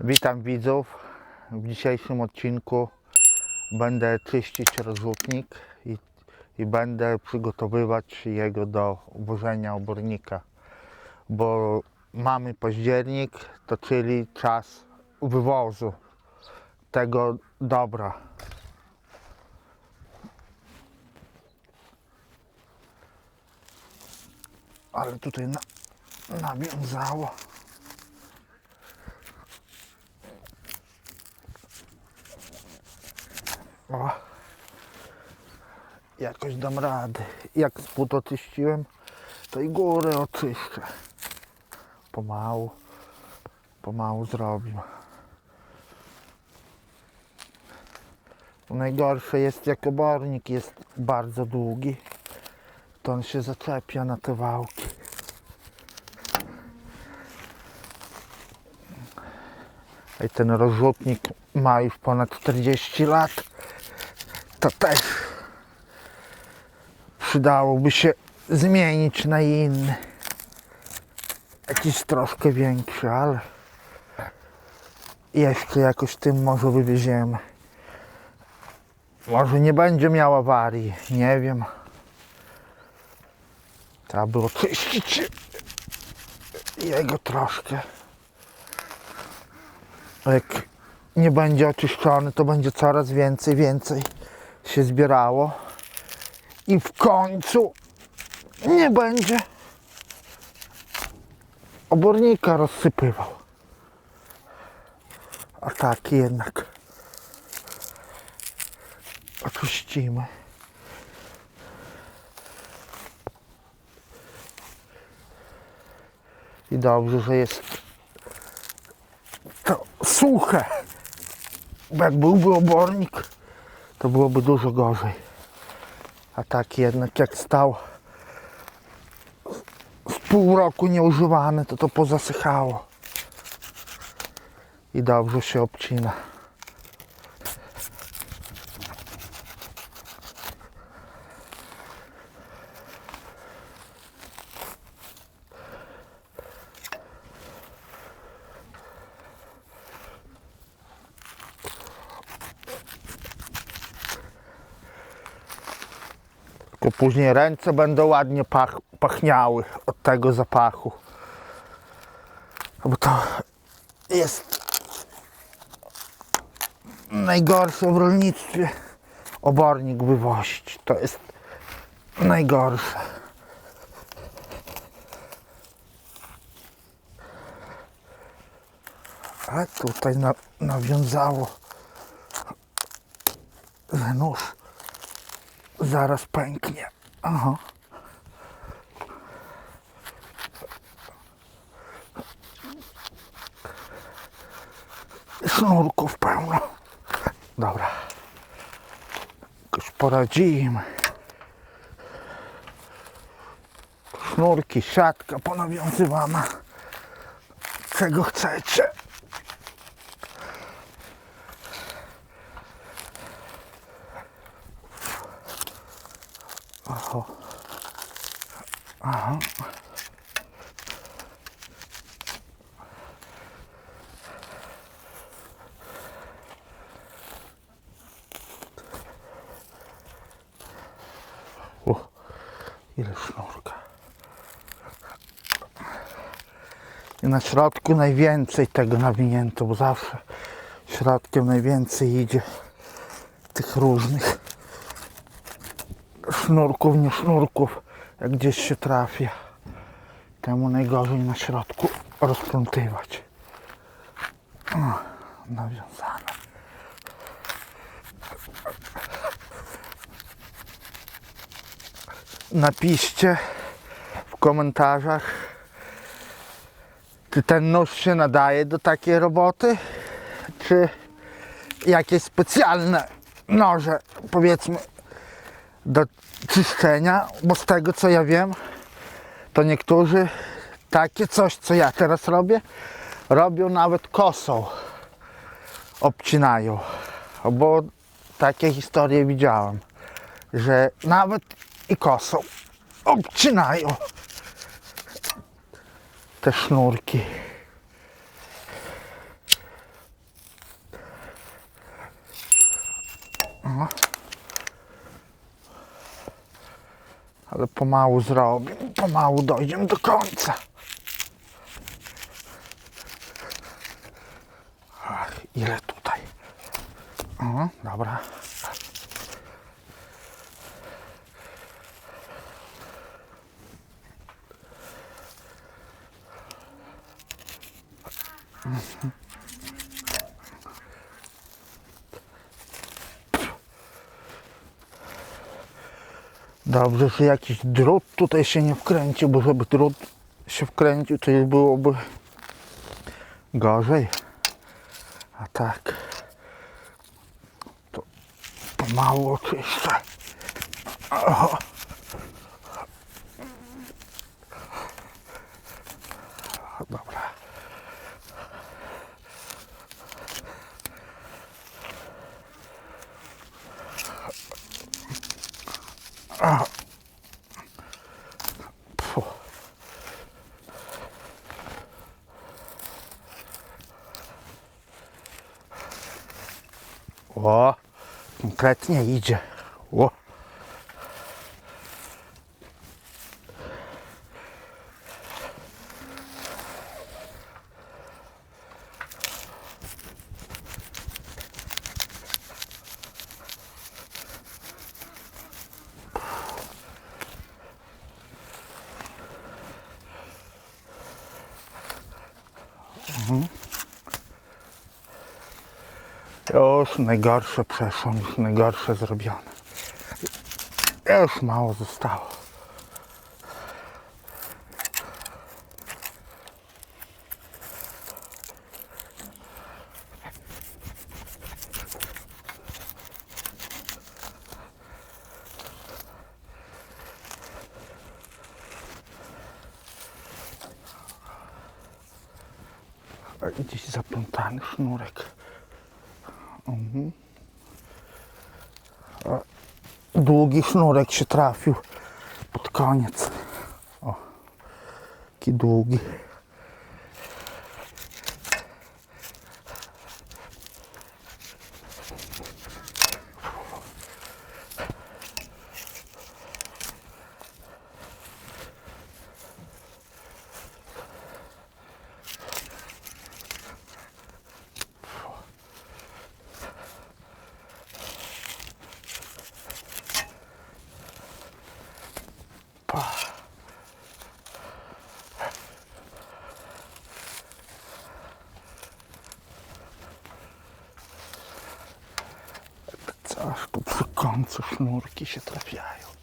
Witam widzów. W dzisiejszym odcinku będę czyścić rozrzutnik i, i będę przygotowywać jego do włożenia obornika, bo mamy październik, to czyli czas wywozu tego dobra. Ale tutaj na, nawiązało. O, jakoś dam radę. Jak spód oczyściłem, to i górę oczyszczę. Pomału, pomału zrobię. Najgorsze jest jak obornik jest bardzo długi, to on się zaczepia na te wałki. I ten rozrzutnik ma już ponad 40 lat to też przydałoby się zmienić na inny. Jakiś troszkę większy, ale jeszcze jakoś tym może wywieziemy. Może nie będzie miał awarii, nie wiem. Trzeba było czyścić jego troszkę. Jak nie będzie oczyszczony, to będzie coraz więcej, więcej się zbierało i w końcu nie będzie obornika rozsypywał. A tak jednak oczyścimy. I dobrze, że jest to suche. Bo jak byłby obornik, to byłoby dużo gorzej. A tak jednak jak stał z pół roku nieużywany, to to pozasychało. I dobrze się obcina. Tylko później ręce będą ładnie pach, pachniały od tego zapachu. Bo to jest najgorsze w rolnictwie. Obornik wywozić. To jest najgorsze. A tutaj na, nawiązało, że nóż zaraz pęknie. Aha. Sznurków pełno. Dobra. Jakoś poradzimy. Sznurki, siatka ponawiązywana. Czego chcecie? O, ile sznurka. I na środku najwięcej tego nawinięto, bo zawsze środkiem najwięcej idzie tych różnych sznurków, nie sznurków, jak gdzieś się trafia. Temu najgorzej na środku rozplątywać. Nawiązane. napiszcie w komentarzach, czy ten nóż się nadaje do takiej roboty, czy jakieś specjalne noże, powiedzmy, do czyszczenia, bo z tego co ja wiem, to niektórzy takie coś, co ja teraz robię, robią nawet kosą, obcinają, bo takie historie widziałem, że nawet i kosą obcinają te sznurki. uh Ale pomału zrobię, pomału dojdziemy do końca. Ach, ile tutaj? O, dobra. Dobrze, że jakiś drut tutaj się nie wkręcił, bo żeby drut się wkręcił, to już byłoby gorzej. A tak, to pomału oczyszczę. O. Dobra. O, konkretnie idzie. O. Już najgorsze przeszło, już najgorsze zrobione. Już mało zostało. Gdzieś zaplątany sznurek. Długi sznurek się trafił pod koniec. O, taki długi. Końcu sznurki się trafiają.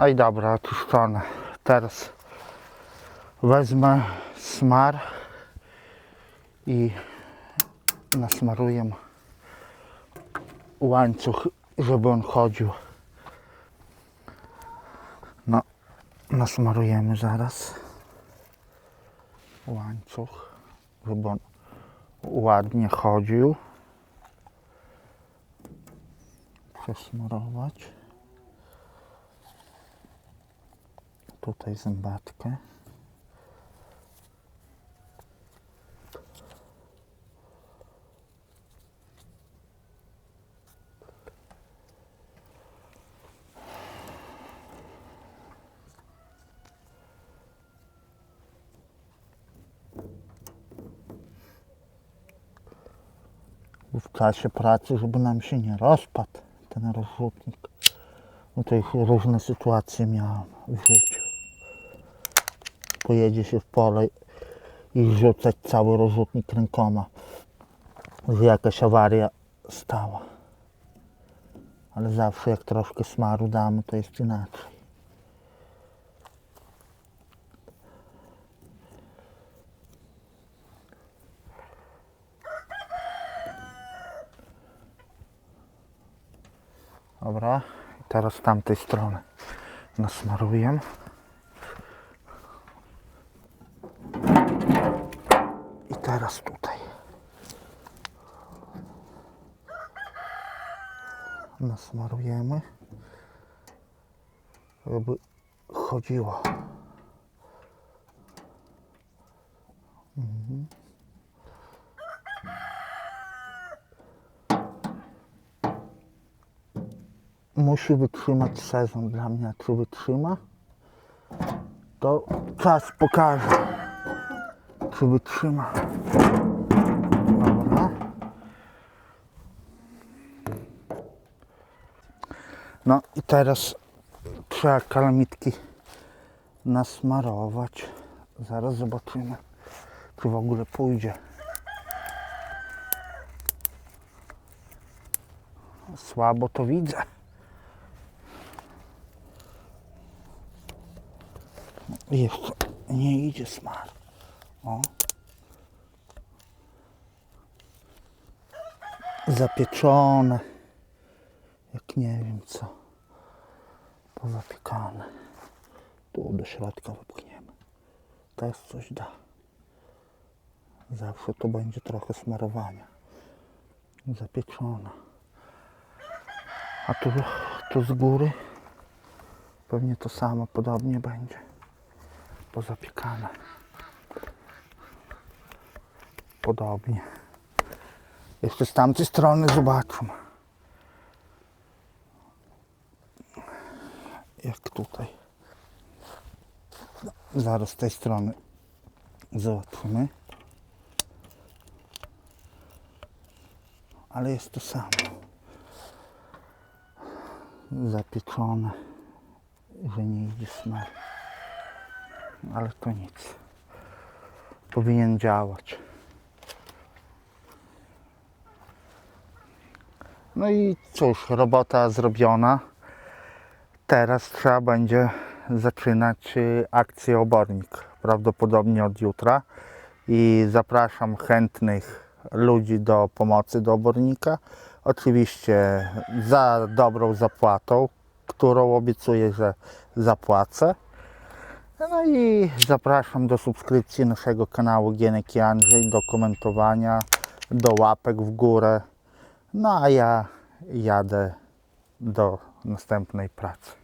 Oj dobra, oczyszczone. Teraz wezmę smar i nasmaruję łańcuch, żeby on chodził. No, nasmarujemy zaraz łańcuch, żeby on ładnie chodził. Przesmarować. Tutaj zębatkę. w czasie pracy, żeby nam się nie rozpadł ten rozrzutnik. Tutaj różne sytuacje miałem w życiu. Pojedzie się w pole i rzucać cały rozrzutnik rękoma, że jakaś awaria stała. Ale zawsze jak troszkę smaru damy, to jest inaczej. Dobra, i teraz z tamtej strony nasmaruję. I teraz tutaj. Nasmarujemy. Żeby chodziło. Mhm. Musi wytrzymać sezon dla mnie. Czy wytrzyma? To czas pokaże czy wytrzyma. Dobra. No i teraz trzeba kalamitki nasmarować. Zaraz zobaczymy, czy w ogóle pójdzie. Słabo to widzę. Jeszcze nie idzie smar. O. Zapieczone. Jak nie wiem co. Pozapiekane. Tu do środka wypchniemy. Też coś da. Zawsze to będzie trochę smarowania. Zapieczona. A tu, tu z góry pewnie to samo podobnie będzie. Pozapiekane podobnie. Jeszcze z tamtej strony zobaczmy. Jak tutaj. Zaraz z tej strony zobaczymy. Ale jest to samo. Zapieczone, że nie idzie smer. Ale to nic. Powinien działać. No i cóż, robota zrobiona. Teraz trzeba będzie zaczynać y, akcję obornik. Prawdopodobnie od jutra. I zapraszam chętnych ludzi do pomocy do obornika. Oczywiście za dobrą zapłatą, którą obiecuję, że zapłacę. No i zapraszam do subskrypcji naszego kanału Gienek i Andrzej, do komentowania, do łapek w górę. No a ja jadę do następnej pracy.